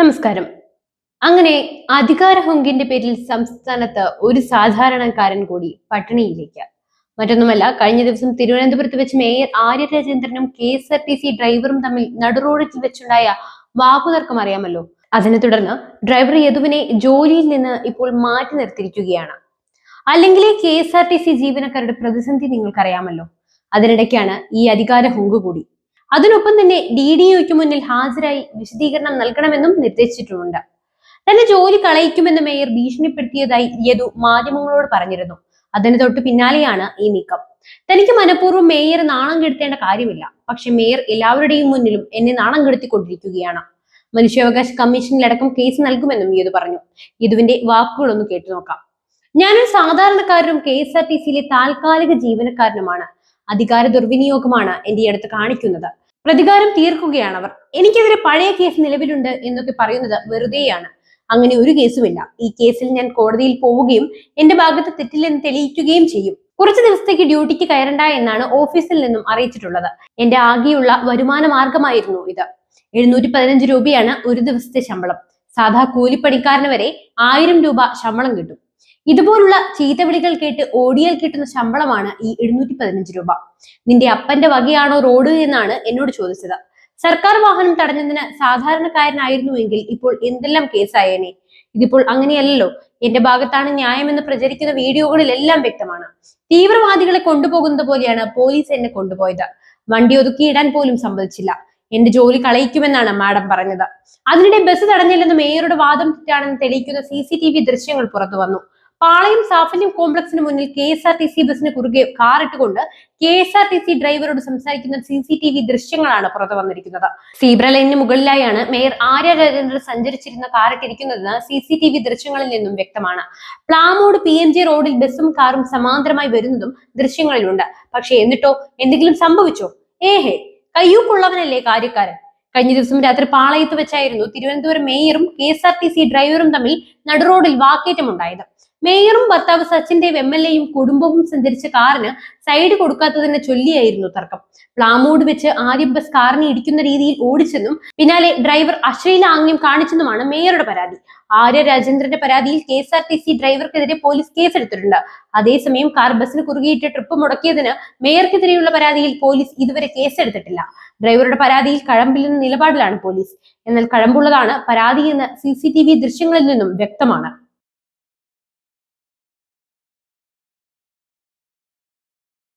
നമസ്കാരം. അങ്ങനെ അധികാര ഹുങ്കിന്റെ പേരിൽ സംസ്ഥാനത്ത് ഒരു സാധാരണക്കാരൻ കൂടി പട്ടിണിയിലേക്ക്. മറ്റൊന്നുമല്ല കഴിഞ്ഞ ദിവസം തിരുവനന്തപുരത്ത് വെച്ച് mayor Arya രാജേന്ദ്രനും K S R T C ഡ്രൈവറും തമ്മിൽ നടുറോഡിൽ വെച്ചുണ്ടായ വാക്കുതർക്കം അറിയാമല്ലോ. അതിനെ തുടർന്ന് ഡ്രൈവർ യദുവിനെ ജോലിയിൽ നിന്ന് ഇപ്പോൾ മാറ്റി നിർത്തിയിരിക്കുകയാണ്. അല്ലെങ്കിൽ K S R T C ജീവനക്കാരുടെ പ്രതിസന്ധി നിങ്ങൾക്കറിയാമല്ലോ. അതിനിടയ്ക്കാണ് ഈ അധികാര ഹുങ്ക് കൂടി. അതിനൊപ്പം തന്നെ ഡി ഡി ഒക്ക് മുന്നിൽ ഹാജരായി വിശദീകരണം നൽകണമെന്നും നിർദ്ദേശിച്ചിട്ടുമുണ്ട്. തന്നെ ജോലി കളയിക്കുമെന്ന് മേയർ ഭീഷണിപ്പെടുത്തിയതായി യദു മാധ്യമങ്ങളോട് പറഞ്ഞിരുന്നു. അതിന് തൊട്ട് പിന്നാലെയാണ് ഈ നീക്കം. തനിക്ക് മനഃപൂർവം മേയർ നാണം കെടുത്തേണ്ട കാര്യമില്ല. പക്ഷെ മേയർ എല്ലാവരുടെയും മുന്നിലും എന്നെ നാണം കെടുത്തിക്കൊണ്ടിരിക്കുകയാണ്. മനുഷ്യാവകാശ കമ്മീഷനിലടക്കം കേസ് നൽകുമെന്നും യദു പറഞ്ഞു. യദുവിന്റെ വാക്കുകളൊന്ന് കേട്ടു നോക്കാം. ഞാനൊരു സാധാരണക്കാരനും കെ എസ് ആർ ടി സിയിലെ താൽക്കാലിക ജീവനക്കാരനുമാണ്. അധികാര ദുർവിനിയോഗമാണ് എന്റെ അടുത്ത് കാണിക്കുന്നത്. പ്രതികാരം തീർക്കുകയാണ് അവർ എനിക്കെതിരെ പഴയ കേസ് നിലവിലുണ്ട് എന്നൊക്കെ പറയുന്നത് വെറുതെയാണ്. അങ്ങനെ ഒരു കേസുമില്ല. ഈ കേസിൽ ഞാൻ കോടതിയിൽ പോവുകയും എന്റെ ഭാഗത്ത് തെറ്റില്ലെന്ന് തെളിയിക്കുകയും ചെയ്യും. കുറച്ച് ദിവസത്തേക്ക് ഡ്യൂട്ടിക്ക് കയറണ്ട എന്നാണ് ഓഫീസിൽ നിന്നും അറിയിച്ചിട്ടുള്ളത്. എന്റെ ആകെയുള്ള വരുമാന മാർഗമായിരുന്നു ഇത്. എഴുന്നൂറ്റി പതിനഞ്ച് രൂപയാണ് ഒരു ദിവസത്തെ ശമ്പളം. സാധാ കൂലിപ്പണിക്കാരന് വരെ ആയിരം രൂപ ശമ്പളം കിട്ടും. ഇതുപോലുള്ള ചീത്ത വിളികൾ കേട്ട് ഓടിയാൽ കിട്ടുന്ന ശമ്പളമാണ് ഈ എഴുന്നൂറ്റി പതിനഞ്ച് രൂപ. നിന്റെ അപ്പന്റെ വകയാണോ റോഡ് എന്നാണ് എന്നോട് ചോദിച്ചത്. സർക്കാർ വാഹനം തടഞ്ഞതിന് സാധാരണക്കാരനായിരുന്നുവെങ്കിൽ ഇപ്പോൾ എന്തെല്ലാം കേസായേനെ? ഇതിപ്പോൾ അങ്ങനെയല്ലല്ലോ. എന്റെ ഭാഗത്താണ് ന്യായമെന്ന് പ്രചരിക്കുന്ന വീഡിയോകളിലെല്ലാം വ്യക്തമാണ്. തീവ്രവാദികളെ കൊണ്ടുപോകുന്നത് പോലെയാണ് പോലീസ് എന്നെ കൊണ്ടുപോയത്. വണ്ടി ഒതുക്കിയിടാൻ പോലും സമ്മതിച്ചില്ല. എന്റെ ജോലി കളയിക്കുമെന്നാണ് മാഡം പറഞ്ഞത്. അതിനിടെ ബസ് തടഞ്ഞില്ലെന്ന് മേയറുടെ വാദം തെറ്റാണെന്ന് തെളിയിക്കുന്ന സി ദൃശ്യങ്ങൾ പുറത്തു വന്നു പാളയം സാഫല്യം കോംപ്ലക്സിന് മുന്നിൽ K S R T C ബസിന് കുറുകെ കാർ ഇട്ടുകൊണ്ട് K S R T C ഡ്രൈവറോട് സംസാരിക്കുന്ന സി സി ടി വി ദൃശ്യങ്ങളാണ് പുറത്തു വന്നിരിക്കുന്നത്. സീബ്ര ലൈനിന് മുകളിലായാണ് മേയർ ആര്യ രാജേന്ദ്രൻ സഞ്ചരിച്ചിരുന്ന കാർ ഇട്ടിരിക്കുന്നതെന്ന് സി സി ടി വി ദൃശ്യങ്ങളിൽ നിന്നും വ്യക്തമാണ്. പ്ലാമോട് പി എം ജി റോഡിൽ ബസ്സും കാറും സമാന്തരമായി വരുന്നതും ദൃശ്യങ്ങളിലുണ്ട്. പക്ഷേ എന്നിട്ടോ? എന്തെങ്കിലും സംഭവിച്ചോ? ഏഹേ കയ്യൂപ്പുള്ളവനല്ലേ കാര്യക്കാരൻ? കഴിഞ്ഞ ദിവസം രാത്രി പാളയത്ത് വെച്ചായിരുന്നു Thiruvananthapuram മേയറും K S R T C ഡ്രൈവറും തമ്മിൽ നടുറോഡിൽ വാക്കേറ്റമുണ്ടായത്. മേയറും ഭർത്താവ് സച്ചിൻ ദേവ് എം എൽ എയും കുടുംബവും സഞ്ചരിച്ച കാറിന് സൈഡ് കൊടുക്കാത്തതിനെ ചൊല്ലിയായിരുന്നു തർക്കം. പ്ലാമോഡ് വെച്ച് ആദ്യം ബസ് കാറിനെ ഇടിക്കുന്ന രീതിയിൽ ഓടിച്ചെന്നും പിന്നാലെ ഡ്രൈവർ അശ്ലീലാംഗ്യം കാണിച്ചെന്നുമാണ് മേയറുടെ പരാതി. ആര്യ രാജേന്ദ്രന്റെ പരാതിയിൽ K S R T C ഡ്രൈവർക്കെതിരെ police കേസെടുത്തിട്ടുണ്ട്. അതേസമയം കാർ ബസ്സിന് കുറുകിയിട്ട് ട്രിപ്പ് മുടക്കിയതിന് മേയർക്കെതിരെയുള്ള പരാതിയിൽ പോലീസ് ഇതുവരെ കേസെടുത്തിട്ടില്ല. ഡ്രൈവറുടെ പരാതിയിൽ കഴമ്പില്ലെന്ന നിലപാടിലാണ് പോലീസ്. എന്നാൽ കഴമ്പുള്ളതാണ് പരാതി എന്ന് സി സി ടി വി ദൃശ്യങ്ങളിൽ നിന്നും വ്യക്തമാണ്.